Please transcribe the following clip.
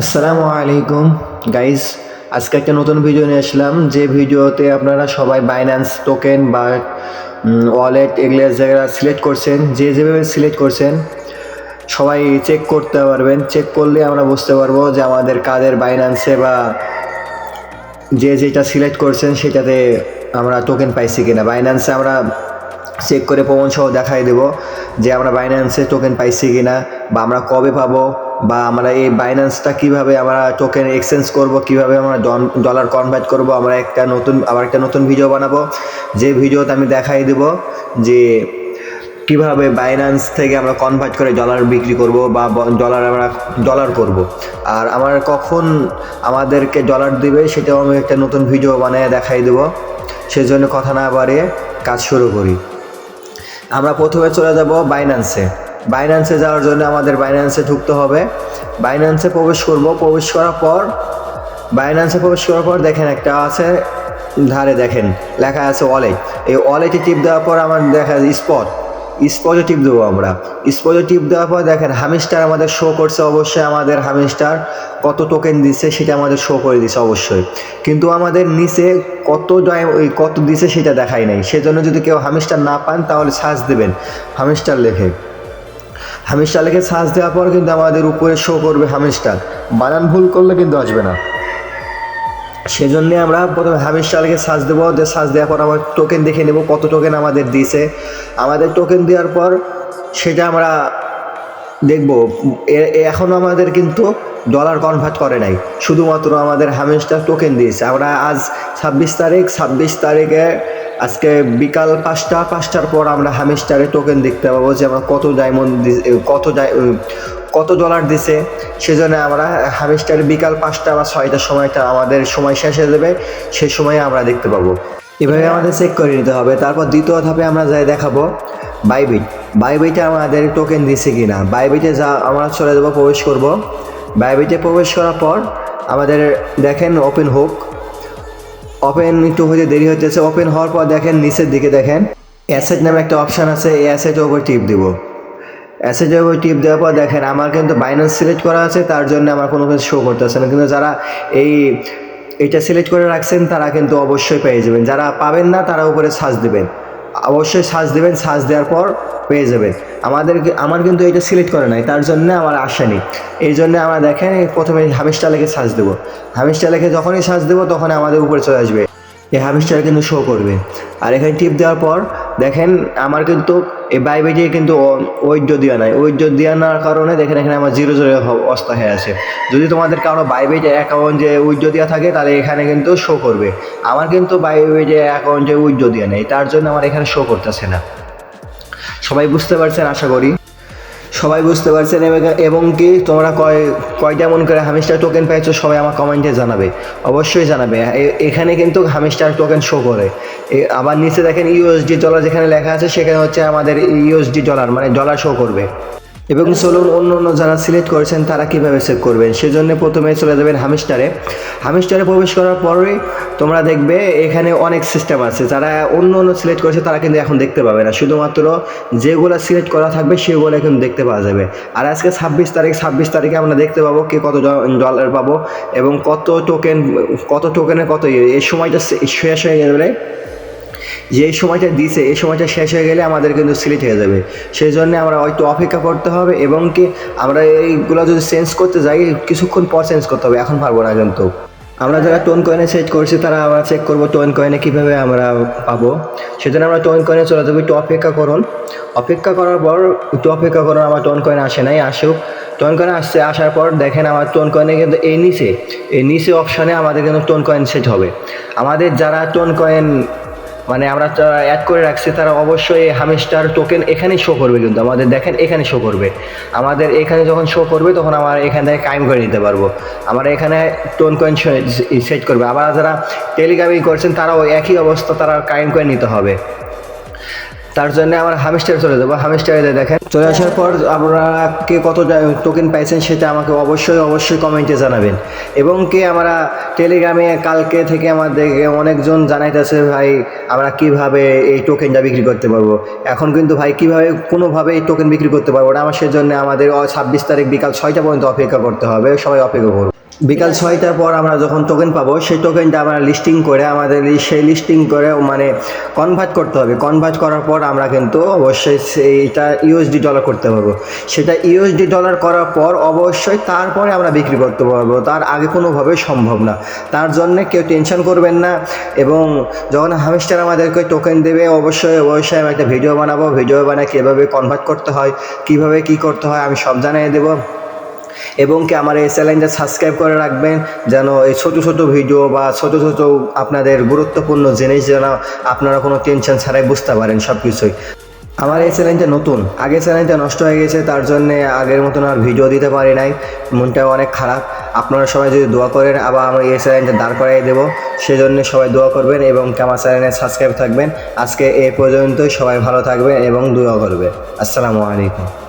আসসালামু আলাইকুম গাইস আজকে একটা নতুন ভিডিও নিয়ে আসলাম। যে ভিডিওতে আপনারা সবাই বাইন্যান্স টোকেন বা ওয়ালেট এগুলো যারা সিলেক্ট করছেন, যে যেভাবে সিলেক্ট করছেন, সবাই চেক করতে পারবেন। চেক করলে আমরা বুঝতে পারব যে আমাদের কাদের বাইন্যান্সে বা যে যেটা সিলেক্ট করছেন, সেটাতে আমরা টোকেন পাইছি কিনা। বাইন্যান্সে আমরা চেক করে প্রমাণ সহ দেখাই দেবো যে আমরা বাইন্যান্সে টোকেন পাইছি কিনা বা আমরা কবে পাবো। বা আমরা এই বাইন্যান্সটা কীভাবে আমরা টোকেন এক্সচেঞ্জ করব, কীভাবে আমরা ডলার কনভার্ট করব, আমরা একটা নতুন, আবার একটা নতুন ভিডিও বানাবো। যে ভিডিওতে আমি দেখাই দেব যে কীভাবে বাইন্যান্স থেকে আমরা কনভার্ট করে ডলার বিক্রি করব বা ডলার আমরা ডলার করব। আর আমার কখন আমাদেরকে ডলার দিবে সেটাও আমি একটা নতুন ভিডিও বানিয়ে দেখাই দেবো। সেজন্য কথা না বাড়িয়ে কাজ শুরু করি। আমরা প্রথমে চলে যাব বাইন্যান্সে বাইন্যান্সে যাওয়ার জন্য আমাদের বাইন্যান্সে ঢুকতে হবে। বাইন্যান্সে প্রবেশ করব। প্রবেশ করার পর বাইন্যান্সে প্রবেশ করার পর দেখেন একটা আছে, ধারে দেখেন, লেখা আছে ওয়ালেট এই ওয়ালেটে টিপ দেওয়ার পর আমার দেখা যায় স্পট স্পটে টিপ দেবো আমরা। স্পটে টিপ দেওয়ার পর দেখেন হামিস্টার আমাদের শো করছে অবশ্যই। আমাদের হামিস্টার কত টোকেন দিচ্ছে সেটা আমাদের শো করে দিচ্ছে অবশ্যই। কিন্তু আমাদের নিচে কত ওই কত দিছে সেটা দেখাই নাই। সেজন্য যদি কেউ হামিস্টার না পান তাহলে সার্চ দেবেন। হামিস্টার লেখে। হামিস্টার লেখে সার্চ দেওয়ার পর কিন্তু আমাদের উপরে শো করবে হামিস্টার বানান ভুল করলে কিন্তু আসবে না। সেজন্য আমরা প্রথমে হামিস্টারকে সার্চ দেবো সার্চ দেওয়ার পর আমার টোকেন দেখে নেব কত টোকেন আমাদের দিয়েছে। আমাদের টোকেন দেওয়ার পর সেটা আমরা দেখব এখনও আমাদের কিন্তু ডলার কনভার্ট করে নাই। শুধুমাত্র আমাদের হামেস্টার টোকেন দিয়েছে। আমরা আজ ছাব্বিশ তারিখ, ছাব্বিশ তারিখে আজকে বিকাল পাঁচটা, পাঁচটার পর আমরা হামেস্টারে টোকেন দেখতে পাবো যে আমরা কত ডায়মন্ড কত কত ডলার দিছে। সেজন্য আমরা হামেস্টারে বিকাল পাঁচটা বা ছয়টার সময়টা আমাদের সময় শেষ হয়ে যাবে সেই সময়ে আমরা দেখতে পাবো। এভাবে আমাদের চেক করে নিতে হবে। তারপর দ্বিতীয় ধাপে আমরা যাই দেখাবো। বাইবিট বাইবিটে আমাদের টোকেন দিছে কি না বাইবিটে যা আমরা চলে যাব, প্রবেশ করব। বাইবিটে প্রবেশ করার পর আমাদের দেখেন ওপেন হোক ওপেন একটু হতে দেরি হতেছে ওপেন হওয়ার পর দেখেন নিচের দিকে দেখেন। অ্যাসেট নামে একটা অপশান আছে, এই অ্যাসেটের উপর টিপ দিব। অ্যাসেটের উপর টিপ দেওয়ার পর দেখেন আমার কিন্তু বাইন্যান্স সিলেক্ট করা আছে, তার জন্য আমার কোনো কিছু শো করতেছে না। কিন্তু যারা এই, এটা সিলেক্ট করে রাখছেন, তারা কিন্তু অবশ্যই পেয়ে যাবেন। যারা পাবেন না, তারা উপরে সার্চ দেবেন। অবশ্যই সার্চ দেবেন, সার্চ দেওয়ার পর পেয়ে যাবেন। আমাদের আমার কিন্তু এটা সিলেক্ট করে নাই, তার জন্য আমার আসেনি। এই জন্য আমরা দেখেন, প্রথমে হামিস্টা লেখে সার্চ দেবো। হামিস্টা লেখে যখনই সার্চ দেবো তখন আমাদের উপরে চলে আসবে। এই হামিস্টার কিন্তু শো করবে। আর এখানে টিপ দেওয়ার পর দেখেন, আমার কিন্তু এই বাইবেটে কিন্তু ঐর্য দেওয়া নাই। ঐর্য দেওয়া নেওয়ার কারণে দেখেন, এখানে আমার জিরো জিরো অবস্থা হয়ে আছে। যদি তোমাদের কারও বাইবেজে অ্যাকাউন্ট যে ঐর্য দেওয়া থাকে, তাহলে এখানে কিন্তু শো করবে। আমার কিন্তু বাইবেজে অ্যাকাউন্ট যে ঐর্য দেওয়া নেই, তার জন্য আমার এখানে শো করতেছে না। সবাই বুঝতে পারছেন, আশা করি? সবাই বুঝতে পারছেন এবং- কি তোমরা কয় কয়টা মন করে হামিস্টার টোকেন পেয়েছ সবাই আমার কমেন্টে জানাবে। অবশ্যই জানাবে। এখানে কিন্তু হামিস্টার টোকেন শো করে। আবার নিচে দেখেন ইউএসডি ডলার যেখানে লেখা আছে, সেখানে হচ্ছে আমাদের ইউএসডি ডলার মানে ডলার শো করবে। এবং চলুন অন্য অন্য যারা সিলেক্ট করেছেন, তারা কীভাবে সেভ করবেন? সেজন্য প্রথমে চলে যাবেন হামিস্টারে হামিস্টারে প্রবেশ করার পরেই তোমরা দেখবে এখানে অনেক সিস্টেম আছে। যারা অন্য অন্য সিলেক্ট করেছে, তারা কিন্তু এখন দেখতে পাবে না। শুধুমাত্র যেগুলো সিলেক্ট করা থাকবে, সেগুলো কিন্তু দেখতে পাওয়া যাবে। আর আজকে ছাব্বিশ তারিখ, ছাব্বিশ তারিখে আমরা দেখতে পাবো কে কত ডলার পাবো এবং কত টোকেন কত টোকেনের কত ইয়ে। এই সময়টা শেষ হয়ে গেলে যে এই সময়টা দিছে, এই সময়টা শেষ হয়ে গেলে আমাদের কিন্তু সিলেক্ট হয়ে যাবে। সেই জন্য আমরা হয়তো অপেক্ষা করতে হবে এবং কি আমরা এইগুলো যদি চেঞ্জ করতে যাই, কিছুক্ষণ পর চেঞ্জ করতে হবে, এখন পারব না কিন্তু। আমরা যারা টোন কয়েনে সেট করছি, তারা আমরা চেক করব টোন কয়েনে কীভাবে আমরা পাবো। সেজন্য আমরা টোন কয়েনে চলে যাব, একটু অপেক্ষা করুন। অপেক্ষা করার পর, একটু অপেক্ষা করুন, আমার টোন কয়েন আসে নাই, আসুক। টোন কয়েন আসছে, আসার পর দেখেন আমার টোন কয়েনে কিন্তু এই নিচে এই নিচে অপশানে আমাদের কিন্তু টোন কয়েন সেট হবে। আমাদের যারা টোন কয়েন মানে আমরা অ্যাড করে রাখছি, তারা অবশ্যই হামেস্টার টোকেন এখানেই শো করবে কিন্তু। আমাদের দেখেন, এখানে শো করবে। আমাদের এখানে যখন শো করবে, তখন আমরা এখান থেকে কায়েম করে নিতে পারব। আমরা এখানে টোন কয়েন সেট করবে। আবার যারা টেলিগ্রামিং করছেন, তারাও একই অবস্থা, তারা কায়েম করে নিতে হবে। তার জন্য আমার হামিস্টারে চলে যাব। হামিস্টারে দেখেন, চলে আসার পর আপনারা কে কত টোকেন পাইছেন সেটা আমাকে অবশ্যই অবশ্যই কমেন্টে জানাবেন। এবং কে আমরা টেলিগ্রামে কালকে থেকে আমাদের অনেকজন জানাইতেছে, ভাই, আমরা কীভাবে এই টোকেনটা বিক্রি করতে পারব? এখন কিন্তু ভাই, কীভাবে কোনোভাবে এই টোকেন বিক্রি করতে পারব না? আমার সেজন্য আমাদের ছাব্বিশ তারিখ বিকাল ছয়টা পর্যন্ত অপেক্ষা করতে হবে। সবাই অপেক্ষা করব বিকাল ছয়টার পর আমরা যখন টোকেন পাবো সেই টোকেনটা আমরা লিস্টিং করে আমাদের সেই লিস্টিং করে মানে কনভার্ট করতে হবে। কনভার্ট করার পর আমরা কিন্তু অবশ্যই সেইটা ইউএসডি ডলার করতে পারব। সেটা ইউএসডি ডলার করার পর অবশ্যই তারপরে আমরা বিক্রি করতে পারব। তার আগে কোনোভাবে সম্ভব না। তার জন্যে কেউ টেনশন করবেন না এবং যখন হামিস্টার আমাদেরকে টোকেন দেবে অবশ্যই অবশ্যই আমি একটা ভিডিও বানাবো। ভিডিও বানায় কীভাবে কনভার্ট করতে হয় কীভাবে কী করতে হয় আমি সব জানিয়ে দেবো। এবং কি আমার এই চ্যানেলটা সাবস্ক্রাইব করে রাখবেন যেন এই ছোট ছোট ভিডিও বা ছোট ছোট আপনাদের গুরুত্বপূর্ণ জিনিস যেন আপনারা কোনো টেনশন ছাড়াই বুঝতে পারেন সব কিছুই আমার এই চ্যানেলটা নতুন। আগে চ্যানেলটা নষ্ট হয়ে গেছে, তার জন্য আগের মতন আর ভিডিও দিতে পারি নাই। মনটা অনেক খারাপ। আপনারা সবাই যদি দোয়া করেন, আবার আমি এই চ্যানেলটা দাঁড় করাই দেবো। সেজন্য সবাই দোয়া করবেন এবং আমার চ্যানেলে সাবস্ক্রাইব থাকবেন। আজকে এ পর্যন্তই সবাই ভালো থাকবেন এবং দোয়া করবেন। আসসালামু আলাইকুম।